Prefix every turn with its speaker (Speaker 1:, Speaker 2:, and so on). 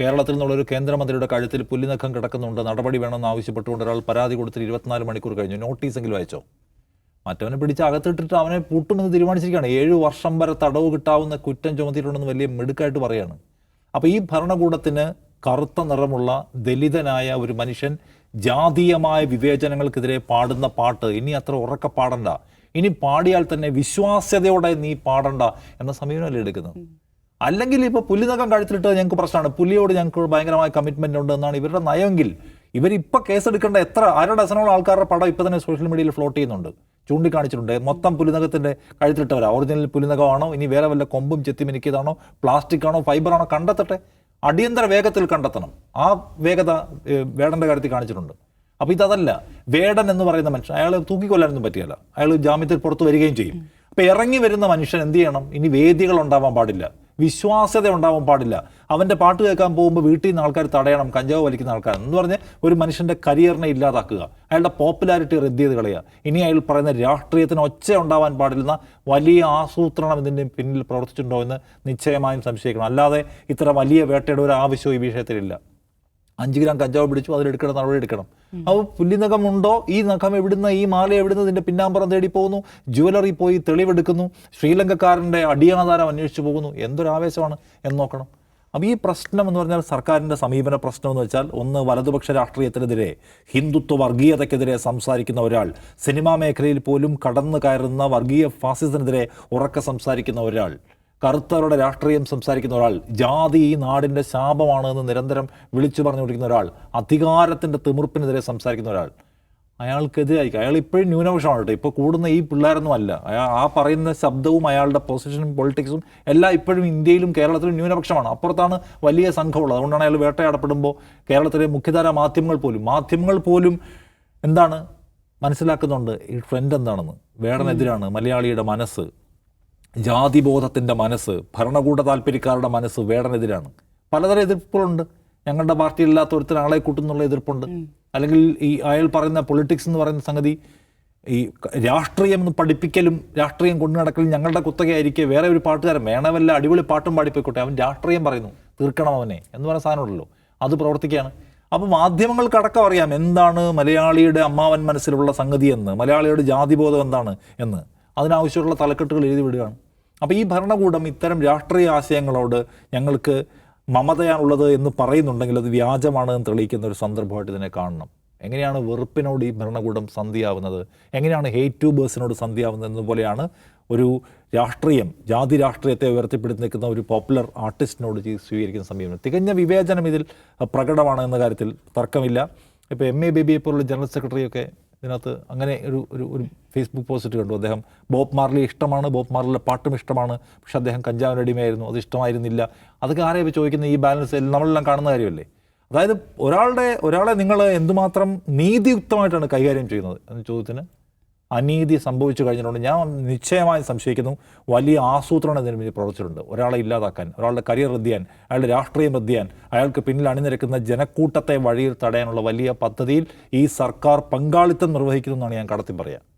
Speaker 1: കേരളത്തിൽ നിന്നുള്ള ഒരു കേന്ദ്രമന്ത്രിയുടെ കഴുത്തിൽ പുല്ലിനക്കം കിടക്കുന്നുണ്ട്. നടപടി വേണമെന്ന് ആവശ്യപ്പെട്ടുകൊണ്ട് ഒരാൾ പരാതി കൊടുത്തിട്ട് ഇരുപത്തിനാല് മണിക്കൂർ കഴിഞ്ഞു. നോട്ടീസെങ്കിലും അയച്ചോ? മറ്റവനെ പിടിച്ച് അകത്തിട്ടിട്ട് അവനെ പൂട്ടുമെന്ന് തീരുമാനിച്ചിരിക്കുകയാണ്. ഏഴു വർഷം വരെ തടവ് കിട്ടാവുന്ന കുറ്റം ചുമത്തിയിട്ടുണ്ടെന്ന് വലിയ മിടുക്കായിട്ട് പറയുകയാണ് അപ്പോൾ ഈ ഭരണകൂടത്തിന് കറുത്ത നിറമുള്ള ദലിതനായ ഒരു മനുഷ്യൻ ജാതീയമായ വിവേചനങ്ങൾക്കെതിരെ പാടുന്ന പാട്ട് ഇനി അത്ര ഉറക്ക പാടണ്ട. ഇനി പാടിയാൽ തന്നെ വിശ്വാസ്യതയോടെ നീ പാടണ്ട എന്ന സമീപനമല്ലേ എടുക്കുന്നത്? അല്ലെങ്കിൽ ഇപ്പോൾ പുലിനകം കഴുത്തിലിട്ട് ഞങ്ങൾക്ക് പ്രശ്നമാണ്. പുലിയോട് ഞങ്ങൾക്ക് ഭയങ്കരമായ കമ്മിറ്റ്മെന്റ് ഉണ്ട് എന്നാണ് ഇവരുടെ നയമെങ്കിൽ ഇവരിപ്പോൾ കേസെടുക്കേണ്ട എത്ര അര ഡസനോളം ആൾക്കാരുടെ പടം ഇപ്പം തന്നെ സോഷ്യൽ മീഡിയയിൽ ഫ്ലോട്ട് ചെയ്യുന്നുണ്ട്. ചൂണ്ടിക്കാണിച്ചിട്ടുണ്ട്. മൊത്തം പുലിനകത്തിന്റെ കഴുത്തിലിട്ടവരാ. ഒറിജിനൽ പുലിനകമാണോ ഇനി വേറെ വല്ല കൊമ്പും ചെത്തി മിനുക്കിയതാണോ? പ്ലാസ്റ്റിക് ആണോ? ഫൈബർ ആണോ? കണ്ടെത്തട്ടെ. അടിയന്തര വേഗത്തിൽ കണ്ടെത്തണം. ആ വേഗത വേടന്റെ കാര്യത്തിൽ കാണിച്ചിട്ടുണ്ട്. അപ്പോൾ ഇതല്ല. വേടൻ എന്ന് പറയുന്ന മനുഷ്യൻ. അയാൾ തൂക്കിക്കൊല്ലാനൊന്നും പറ്റിയല്ല. അയാൾ ജാമ്യത്തിൽ പുറത്ത് വരികയും ചെയ്യും. അപ്പോൾ ഇറങ്ങി വരുന്ന മനുഷ്യൻ എന്ത് ചെയ്യണം? ഇനി വേദികൾ ഉണ്ടാവാൻ പാടില്ല. വിശ്വാസ്യത ഉണ്ടാവാൻ പാടില്ല. അവന്റെ പാട്ട് കേൾക്കാൻ പോകുമ്പോൾ വീട്ടിൽ നിന്ന് ആൾക്കാർ തടയണം കഞ്ചാവ് വലിക്കുന്ന ആൾക്കാർ എന്ന് പറഞ്ഞ് ഒരു മനുഷ്യന്റെ കരിയറിനെ ഇല്ലാതാക്കുക. അയാളുടെ പോപ്പുലാരിറ്റി റദ്ദ് ചെയ്ത് കളയുക. ഇനി അയാൾ പറയുന്ന രാഷ്ട്രീയത്തിന് ഒച്ച ഉണ്ടാവാൻ പാടില്ലെന്ന വലിയ ആസൂത്രണം ഇതിന്റെ പിന്നിൽ പ്രവർത്തിച്ചിട്ടുണ്ടോ എന്ന് നിശ്ചയമായും സംശയിക്കണം. അല്ലാതെ ഇത്ര വലിയ വേട്ടയുടെ ഒരു ആവശ്യവും ഈ വിഷയത്തിലില്ല. അഞ്ച് ഗ്രാം കഞ്ചാവ് പിടിച്ചു അതിലെടുക്കണം നടപടി എടുക്കണം. അപ്പോൾ ഉണ്ടോ? ഈ നഖം എവിടുന്ന് ഈ മാല എവിടുന്ന് ഇതിന്റെ പിന്നാമ്പുറം തേടി പോകുന്നു? ജുവലറി പോയി തെളിവെടുക്കുന്നു. ശ്രീലങ്കക്കാരന്റെ അടിയാധാരം അന്വേഷിച്ചു പോകുന്നു. എന്തൊരു ആവേശമാണ് എന്ന് നോക്കണം. അപ്പോൾ ഈ പ്രശ്നം എന്ന് പറഞ്ഞാൽ സർക്കാരിന്റെ സമീപന പ്രശ്നം എന്ന് വെച്ചാൽ ഒന്ന് വലതുപക്ഷ രാഷ്ട്രീയത്തിനെതിരെ ഹിന്ദുത്വ വർഗീയതയ്ക്കെതിരെ സംസാരിക്കുന്ന ഒരാൾ സിനിമാ മേഖലയിൽ പോലും കടന്നു കയറുന്ന വർഗീയ ഫാസിസത്തിനെതിരെ ഉറക്കെ സംസാരിക്കുന്ന ഒരാൾ. കറുത്തവരുടെ രാഷ്ട്രീയം സംസാരിക്കുന്ന ഒരാൾ ജാതി ഈ നാടിന്റെ ശാപമാണ് എന്ന് നിരന്തരം വിളിച്ചു പറഞ്ഞുകൊണ്ടിരിക്കുന്ന ഒരാൾ അധികാരത്തിന്റെ തിമിർപ്പിനെതിരെ സംസാരിക്കുന്ന ഒരാൾ. അയാൾക്കെതിരായിരിക്കും അയാൾ ഇപ്പോഴും ന്യൂനപക്ഷമാണ് കേട്ടോ ഇപ്പോൾ കൂടുന്ന ഈ പിള്ളേരൊന്നും അല്ല. അയാൾ ആ പറയുന്ന ശബ്ദവും അയാളുടെ പൊസിഷനും പൊളിറ്റിക്സും എല്ലാം ഇപ്പോഴും ഇന്ത്യയിലും കേരളത്തിലും ന്യൂനപക്ഷമാണ്. അപ്പുറത്താണ് വലിയ സംഘമുള്ളത്. അതുകൊണ്ടാണ് അയാൾ വേട്ടയാടപ്പെടുമ്പോൾ കേരളത്തിലെ മുഖ്യധാര മാധ്യമങ്ങൾ പോലും മാധ്യമങ്ങൾ പോലും എന്താണ് മനസ്സിലാക്കുന്നുണ്ട് ഈ ട്രെൻഡ് എന്താണെന്ന്? വേടനെതിരാണ് മലയാളിയുടെ മനസ്സ്. ജാതിബോധത്തിന്റെ മനസ്സ് ഭരണകൂട താല്പര്യക്കാരുടെ മനസ്സ് വേടനെതിരാണ്. പലതരം എതിർപ്പുകളുണ്ട്. ഞങ്ങളുടെ പാർട്ടിയിൽ ഇല്ലാത്ത ഒരുത്തിന് ആളെ കൂട്ടുന്നുള്ള എതിർപ്പുണ്ട്. അല്ലെങ്കിൽ ഈ അയാൾ പറയുന്ന പൊളിറ്റിക്സ് എന്ന് പറയുന്ന സംഗതി ഈ രാഷ്ട്രീയം എന്ന് പഠിപ്പിക്കലും രാഷ്ട്രീയം കൊണ്ടു നടക്കലും ഞങ്ങളുടെ കുത്തകയായിരിക്കെ വേറെ ഒരു പാട്ടുകാരൻ വേണമല്ല അടിപൊളി പാട്ടും പാടിപ്പോയിക്കോട്ടെ അവൻ രാഷ്ട്രീയം പറയുന്നു. തീർക്കണം അവനെ എന്ന് പറയുന്ന സാധനമുണ്ടല്ലോ. അത് പ്രവർത്തിക്കുകയാണ്. അപ്പോൾ മാധ്യമങ്ങൾക്കടക്കം അറിയാം എന്താണ് മലയാളിയുടെ അമ്മാവൻ മനസ്സിലുള്ള സംഗതി എന്ന് മലയാളിയുടെ ജാതിബോധം എന്താണ് എന്ന്. അതിനാവശ്യമുള്ള തലക്കെട്ടുകൾ എഴുതി വിടുകയാണ്. അപ്പോൾ ഈ ഭരണകൂടം ഇത്തരം രാഷ്ട്രീയ ആശയങ്ങളോട് ഞങ്ങൾക്ക് മമതയാണുള്ളത് എന്ന് പറയുന്നുണ്ടെങ്കിൽ അത് വ്യാജമാണ് എന്ന് തെളിയിക്കുന്ന ഒരു സന്ദർഭമായിട്ട് ഇതിനെ കാണണം. എങ്ങനെയാണ് വെറുപ്പിനോട് ഈ ഭരണകൂടം സന്ധിയാവുന്നത്? എങ്ങനെയാണ് ഹേറ്റ് ട്യൂബേഴ്സിനോട് സന്ധിയാവുന്നത് എന്നതുപോലെയാണ് ഒരു രാഷ്ട്രീയം ജാതി രാഷ്ട്രീയത്തെ ഉയർത്തിപ്പിടിച്ച് നിൽക്കുന്ന ഒരു പോപ്പുലർ ആർട്ടിസ്റ്റിനോട് സ്വീകരിക്കുന്ന സമീപനം. തികഞ്ഞ വിവേചനം ഇതിൽ പ്രകടമാണ് എന്ന കാര്യത്തിൽ തർക്കമില്ല. ഇപ്പോൾ എം എ ബേബിയെ പോലുള്ള ജനറൽ സെക്രട്ടറിയൊക്കെ ഇതിനകത്ത് അങ്ങനെ ഒരു ഒരു ഒരു ഫേസ്ബുക്ക് പോസ്റ്റ് കണ്ടു. അദ്ദേഹം ബോബ് മാർലി ഇഷ്ടമാണ് ബോബ് മാർലിയുടെ പാട്ടും ഇഷ്ടമാണ് പക്ഷെ അദ്ദേഹം കഞ്ചാവിന്റെ അടിമയായിരുന്നു അത് ഇഷ്ടമായിരുന്നില്ല. അതൊക്കെ ആരെയൊക്കെ ചോദിക്കുന്ന ഈ ബാലൻസ് നമ്മളെല്ലാം കാണുന്ന കാര്യമല്ലേ? അതായത് ഒരാളുടെ ഒരാളെ നിങ്ങൾ എന്തുമാത്രം നീതിയുക്തമായിട്ടാണ് കൈകാര്യം ചെയ്യുന്നത്? എന്ന ചോദ്യത്തിന് അനീതി സംഭവിച്ചു കഴിഞ്ഞിട്ടുണ്ട്. ഞാൻ നിശ്ചയമായും സംശയിക്കുന്നു വലിയ ആസൂത്രണം പിന്നിൽ പ്രവർത്തിച്ചിട്ടുണ്ട്. ഒരാളെ ഇല്ലാതാക്കാൻ ഒരാളുടെ കരിയർ റദ്ദിയാൻ അയാളുടെ രാഷ്ട്രീയം റദ്ദിയാൻ അയാൾക്ക് പിന്നിൽ അണിനിരക്കുന്ന ജനക്കൂട്ടത്തെ വഴിയിൽ തടയാനുള്ള വലിയ പദ്ധതിയിൽ ഈ സർക്കാർ പങ്കാളിത്തം നിർവഹിക്കുന്നു എന്നാണ് ഞാൻ കടത്തി പറയുക